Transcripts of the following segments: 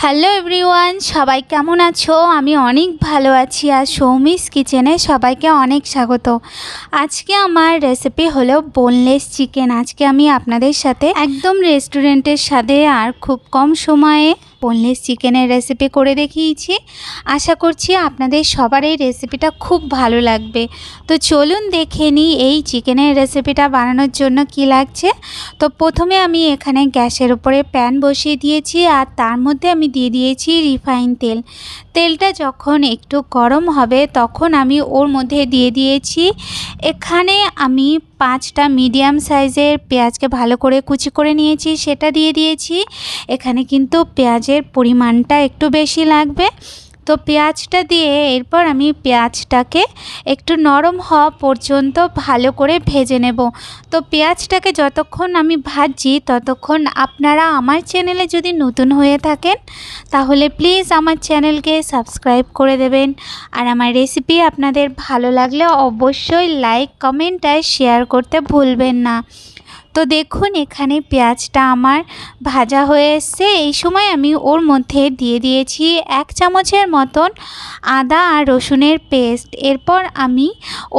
Hello everyone সবাই কেমন আছো? আমি অনেক ভালো আছি আর সৌমিস কিচেনে সবাইকে অনেক স্বাগত। আজকে আমার রেসিপি হলো বোনলেস চিকেন আজকে আমি আপনাদের সাথে একদম রেস্টুরেন্টের সাথে আর খুব কম সময়ে বোনলেস চিকেনের রেসিপি করে দেখিয়েছি। আশা করছি আপনাদের সবার এই রেসিপিটা খুব ভালো লাগবে। তো চলুন দেখে নিই এই চিকেনের রেসিপিটা বানানোর জন্য কি লাগছে। তো প্রথমে আমি এখানে গ্যাসের উপরে প্যান বসিয়ে দিয়েছি আর তার মধ্যে আমি দিয়ে দিয়েছি রিফাইন তেল। তেলটা যখন একটু গরম হবে তখন আমি ওর মধ্যে দিয়ে দিয়েছি। এখানে আমি পাঁচটা মিডিয়াম সাইজের পেঁয়াজকে ভালো করে কুচি করে নিয়েছি, সেটা দিয়ে দিয়েছি। এখানে কিন্তু পেঁয়াজের পরিমাণটা একটু বেশি লাগবে। তো পেঁয়াজটা দিয়ে এরপর আমি পেঁয়াজটাকে একটু নরম হওয়া পর্যন্ত ভালো করে ভেজে নেব। তো পেঁয়াজটাকে যতক্ষণ আমি ভাজছি, ততক্ষণ আপনারা আমার চ্যানেলে যদি নতুন হয়ে থাকেন, তাহলে প্লিজ আমার চ্যানেলকে সাবস্ক্রাইব করে দেবেন। আর আমার রেসিপি আপনাদের ভালো লাগলে অবশ্যই লাইক, কমেন্ট আর শেয়ার করতে ভুলবেন না। তো দেখুন, এখানে পেঁয়াজটা আমার ভাজা হয়ে এসছে। এই সময় আমি ওর মধ্যে দিয়ে দিয়েছি এক চামচের মতন আদা আর রসুনের পেস্ট। এরপর আমি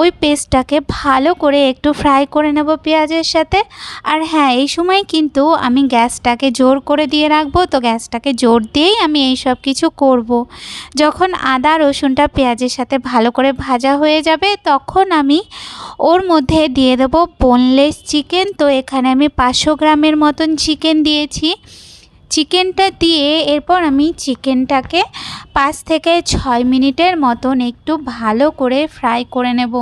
ওই পেস্টটাকে ভালো করে একটু ফ্রাই করে নেব পেঁয়াজের সাথে। আর হ্যাঁ এই সময় কিন্তু আমি গ্যাসটাকে জোর করে দিয়ে রাখব। তো গ্যাসটাকে জোর দিয়েই আমি এই সব কিছু করব। যখন আদা, রসুনটা পেঁয়াজের সাথে ভালো করে ভাজা হয়ে যাবে, তখন আমি ওর মধ্যে দিয়ে দেবো বোনলেস চিকেন। তো এখানে আমি পাঁচশো গ্রামের মতন চিকেন দিয়েছি। চিকেনটা দিয়ে এরপর আমি চিকেনটাকে পাঁচ থেকে ছয় মিনিটের মতন একটু ভালো করে ফ্রাই করে নেব।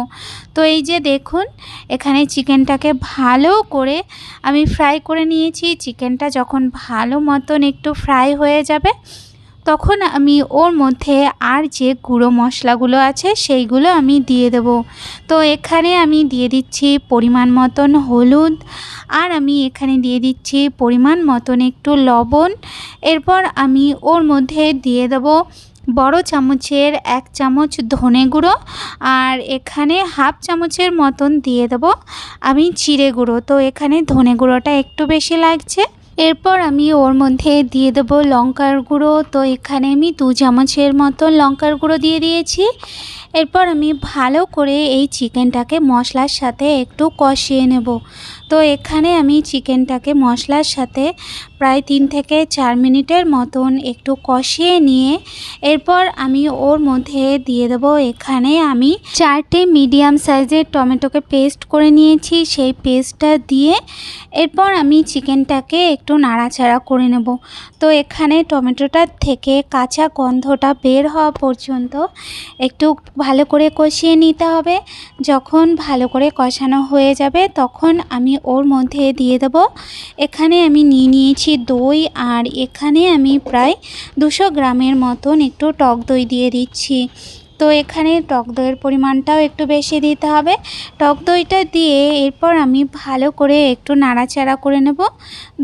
তো এই যে দেখুন, এখানে চিকেনটাকে ভালো করে আমি ফ্রাই করে নিয়েছি। চিকেনটা যখন ভালো মতন একটু ফ্রাই হয়ে যাবে তখন আমি ওর মধ্যে আর যে গুঁড়ো মশলাগুলো আছে সেইগুলো আমি দিয়ে দেব। তো এখানে আমি দিয়ে দিচ্ছি পরিমাণ মতন হলুদ আর আমি এখানে দিয়ে দিচ্ছি পরিমাণ মতন একটু লবণ। এরপর আমি ওর মধ্যে দিয়ে দেব বড় চামচের এক চামচ ধনে গুঁড়ো আর এখানে হাফ চামচের মতন দিয়ে দেব আমি চিড়ে গুঁড়ো। তো এখানে ধনে গুঁড়োটা একটু বেশি লাগছে। এরপর আমি ওর মধ্যে দিয়ে দেবো লঙ্কার গুঁড়ো। তো এখানে আমি দু চামচের মতো লঙ্কার গুঁড়ো দিয়ে দিয়েছি। এরপর আমি ভালো করে এই চিকেনটাকে মশলার সাথে একটু কষিয়ে নেব। তো এখানে আমি চিকেনটাকে মশলার সাথে প্রায় তিন থেকে চার মিনিটের মতন একটু কষিয়ে নিয়ে এরপর আমি ওর মধ্যে দিয়ে দেব। এখানে আমি চারটে মিডিয়াম সাইজের টমেটোকে পেস্ট করে নিয়েছি। সেই পেস্টটা দিয়ে এরপর আমি চিকেনটাকে একটু নাড়াচাড়া করে নেব। তো এখানে টমেটোটার থেকে কাঁচা গন্ধটা বের হওয়া পর্যন্ত একটু ভালো করে কষিয়ে নিতে হবে। যখন ভালো করে কষানো হয়ে যাবে, তখন আমি ওর মধ্যে দিয়ে দেব। এখানে আমি নিয়ে নিয়েছি দই, আর এখানে আমি প্রায় দুশো গ্রামের মতন একটু টক দই দিয়ে দিচ্ছি। তো এখানে টক দইয়ের পরিমাণটাও একটু বেশি দিতে হবে। টক দইটা দিয়ে এরপর আমি ভালো করে একটু নাড়াচাড়া করে নেব।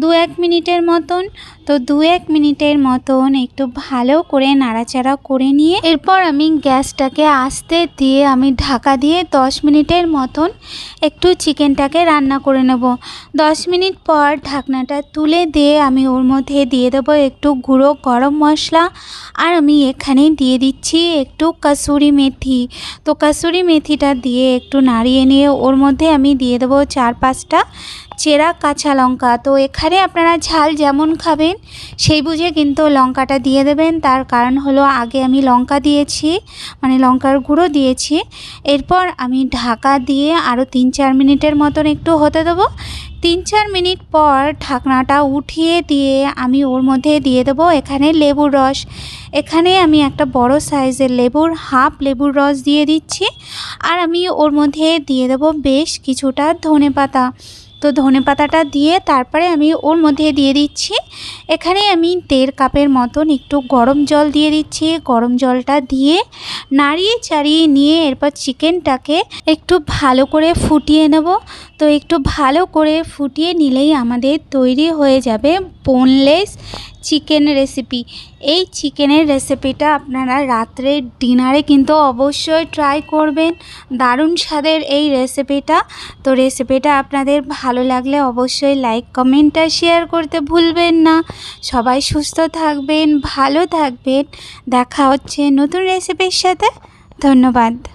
দু এক মিনিটের মতন। তো দু এক মিনিটের মতন একটু ভালো করে নাড়াচাড়া করে নিয়ে এরপর আমি গ্যাসটাকে আস্তে দিয়ে আমি ঢাকা দিয়ে দশ মিনিটের মতন একটু চিকেনটাকে রান্না করে নেব। দশ মিনিট পর ঢাকনাটা তুলে দিয়ে আমি ওর মধ্যে দিয়ে দেবো একটু গুঁড়ো গরম মশলা। আর আমি এখানে দিয়ে দিচ্ছি একটু কাসুরি মেথি। তো কাসুরি মেথিটা দিয়ে একটু নাড়িয়ে নিয়ে ওর মধ্যে আমি দিয়ে দেবো চার পাঁচটা চেরা কাঁচা লঙ্কা। তো এখানে আপনারা ঝাল যেমন খাবেন, সেই বুঝে কিন্তু লঙ্কাটা দিয়ে দেবেন। তার কারণ হলো আগে আমি লঙ্কা দিয়েছি মানে লঙ্কার গুঁড়ো দিয়েছি। এরপর আমি ঢাকা দিয়ে আরও তিন চার মিনিটের মতন একটু হতে দেবো। তিন চার মিনিট পর ঢাকনাটা উঠিয়ে দিয়ে আমি ওর মধ্যে দিয়ে দেবো এখানে লেবুর রস। এখানে আমি একটা বড় সাইজের লেবুর, হাফ লেবুর রস দিয়ে দিচ্ছি। আর আমি ওর মধ্যে দিয়ে দেবো বেশ কিছুটা ধনে পাতা তো ধনে পাতাটা দিয়ে তারপরে আমি ওর মধ্যে দিয়ে দিচ্ছি। এখানে আমি দেড় কাপের মতন একটু গরম জল দিয়ে দিচ্ছি। গরম জলটা দিয়ে নাড়িয়ে চাড়িয়ে নিয়ে এরপর চিকেনটাকে একটু ভালো করে ফুটিয়ে নেব। তো একটু ভালো করে ফুটিয়ে নিলেই আমাদের তৈরি হয়ে যাবে বোনলেস চিকেন রেসিপি এই চিকেনের রেসিপিটা আপনারা রাত্রে ডিনারে কিন্তু অবশ্যই ট্রাই করবেন। দারুণ স্বাদের এই রেসিপিটা তো রেসিপিটা আপনাদের ভালো লাগলে অবশ্যই লাইক কমেন্ট আর শেয়ার করতে ভুলবেন না। সবাই সুস্থ থাকবেন ভালো থাকবেন। দেখা হচ্ছে নতুন রেসিপির সাথে। ধন্যবাদ।